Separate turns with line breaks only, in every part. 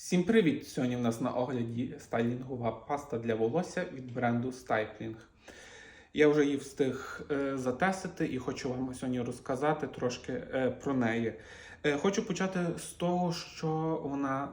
Всім привіт! Сьогодні в нас на огляді стайлінгова паста для волосся від бренду Stipling. Я вже її встиг е, затестити і хочу вам сьогодні розказати трошки е, про неї. Е, хочу почати з того, що вона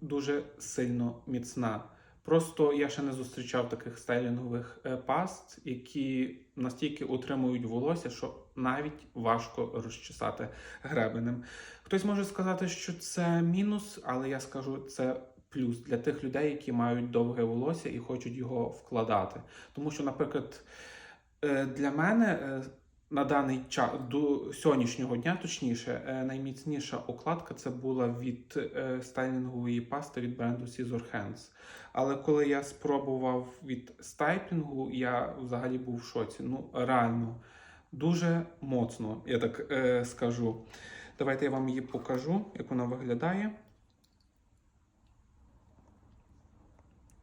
дуже сильно міцна. Просто я ще не зустрічав таких стайлінгових е, паст, які настільки утримують волосся, що навіть важко розчесати гребенем. Хтось може сказати, що це мінус, але я скажу це плюс для тих людей, які мають довге волосся і хочуть його вкладати. Тому що, наприклад, е, для мене е, на даний час до сьогоднішнього дня, точніше, е, найміцніша укладка це була від е, стайлінгової пасти від бренду Scissor Hands. Але коли я спробував від стайпінгу, я взагалі був в шоці. Ну, реально, дуже моцно, я так е, скажу. Давайте я вам її покажу, як вона виглядає.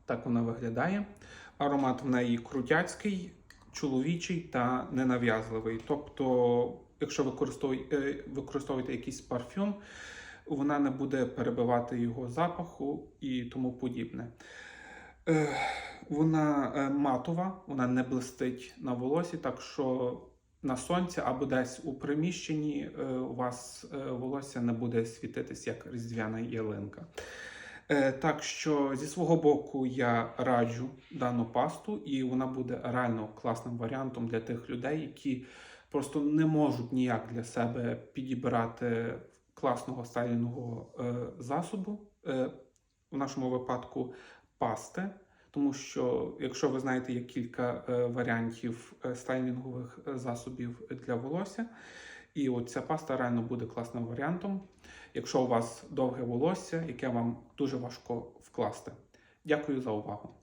Так вона виглядає. Аромат в неї крутяцький, чоловічий та ненав'язливий. Тобто, якщо е, використовуєте якийсь парфюм, вона не буде перебивати його запаху і тому подібне. Е, Вона е, матова, вона не блистить на волосі, так що на сонці або десь у приміщенні е, у вас е, волосся не буде світитись як різдвяна ялинка. Е, Так що зі свого боку я раджу дану пасту, і вона буде реально класним варіантом для тих людей, які просто не можуть ніяк для себе підібрати класного стайлінгового е, засобу. Е, в нашому випадку пасти. Тому що, якщо ви знаєте, є кілька варіантів стайлінгових засобів для волосся, і от ця паста реально буде класним варіантом, якщо у вас довге волосся, яке вам дуже важко вкласти. Дякую за увагу.